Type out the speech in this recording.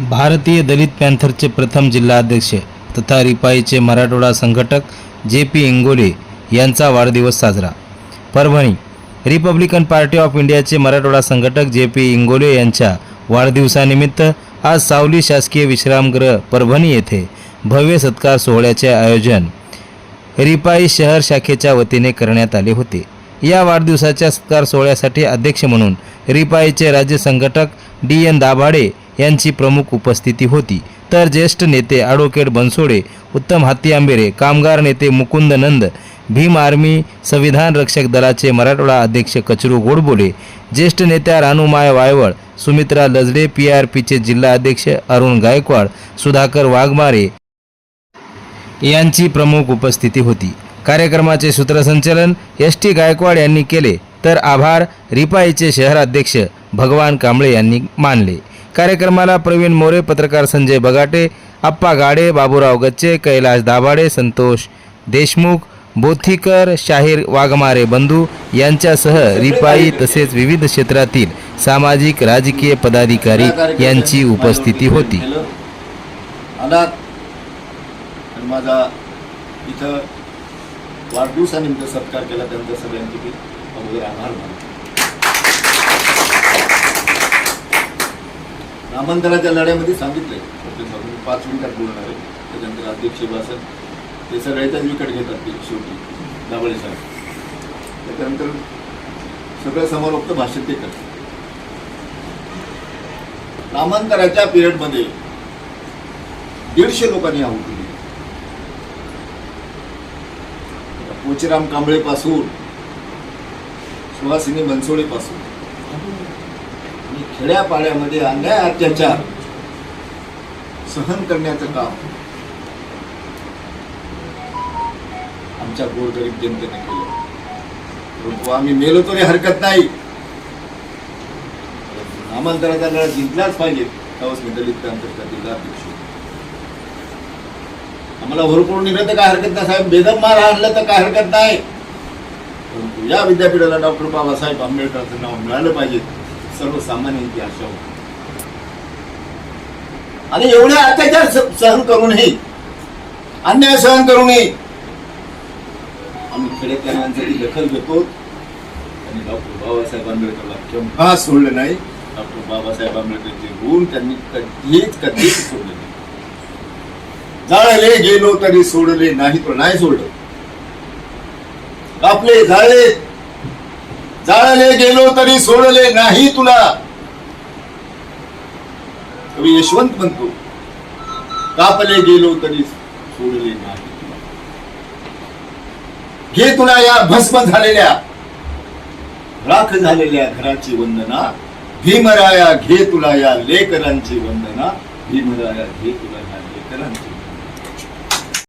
भारतीय दलित पॅन्थरचे प्रथम जिल्हाध्यक्ष तथा रिपाईचे मराठवाडा संघटक जे पी इंगोले यांचा वाढदिवस साजरा. परभणी रिपब्लिकन पार्टी ऑफ इंडियाचे मराठवाडा संघटक जे पी इंगोले यांच्या वाढदिवसानिमित्त आज सावली शासकीय विश्रामगृह परभणी येथे भव्य सत्कार सोहळ्याचे आयोजन रिपाई शहर शाखेच्या वतीने करण्यात आले होते. या वाढदिवसाच्या सत्कार सोहळ्यासाठी अध्यक्ष म्हणून रिपाईचे राज्य संघटक डी एन दाभाडे यांची प्रमुख उपस्थिती होती. तर ज्येष्ठ नेते ॲडव्होकेट बनसोडे उत्तम हाती आंबेरे कामगार नेते मुकुंद नंद भीम आर्मी संविधान रक्षक दलाचे मराठवाडा अध्यक्ष कचरू गोडबोले ज्येष्ठ नेत्या रानुमाय वायवळ सुमित्रा लजडे पी आर पीचे जिल्हा अध्यक्ष अरुण गायकवाड सुधाकर वाघमारे यांची प्रमुख उपस्थिती होती. कार्यक्रमाचे सूत्रसंचलन एस टी गायकवाड यांनी केले. तर आभार रिपाईचे शहराध्यक्ष भगवान कांबळे यांनी मानले. कार्यक्रमाला प्रवीण मोरे पत्रकार संजय बगाटे आप्पा गाडे बाबूराव गच्चे कैलाश दाभाडे संतोष देशमुख बोथीकर शाहीर वाघमारे बंधू यांच्यासह रिपाई तसेच विविध क्षेत्रातील सामाजिक राजकीय पदाधिकारी यांची उपस्थिती होती. माझा इथं वाढदिवसानिमित्त सत्कार केला त्यांचा सगळ्यांची मी अगोदर आभार मानतो. नामांतराच्या लढ्यामध्ये सांगितलंय. पाच मिनिटात बोलणार आहे. त्याच्यानंतर अध्यक्ष भाषण ते सगळ्याच्याच विकट घेतात ते शेवटी. दाबळे साहेब. त्याच्यानंतर सगळं समारोप भाषण ते करतात नामांतराच्या पिरियडमध्ये दीडशे लोकांनी आहुती दिली पोचीराम कांबळेपासून सुहासिनी मनसोळेपासून आणि खेड्यापाड्यामध्ये अन्याय अत्याचार सहन करण्याचं काम आमच्या गोरगरीब जनतेने केलं. परंतु आम्ही मेलो तरी हरकत नाही. नामांतराचा लढा जिंकलाच पाहिजे त्यावेळेस मी दलित क्रांतीचा आम्हाला भरपूर निघत काय हरकत नाही साहेब. बेदम मार आणलं तर काय हरकत नाही. परंतु या विद्यापीठाला डॉक्टर बाबासाहेब आंबेडकरचं नाव मिळालं पाहिजे. सर्वसामान्यांची आशा होती आणि एवढे अत्याचार सहन करूनही अन्याय सहन करूनही आम्ही माणसाची दखल घेतो. आणि डॉक्टर बाबासाहेब आंबेडकरला केव्हा सोडलं नाही? डॉक्टर बाबासाहेब आंबेडकरचे गुण त्यांनी कधीच कधीच सोडले नाही. जाळले गेलो तरी सोडले नाही तो नाही सोडलं. कापले जाळले जाळले गेलो तरी सोडले नाही तुला. कवी यशवंत म्हणतो कापले गेलो तरी सोडले नाही घे तुला या भस्म झालेल्या राख झालेल्या घराची वंदना. भीमराया घे तुला या लेकरांची वंदना. भीमराया घे तुला या लेकरांची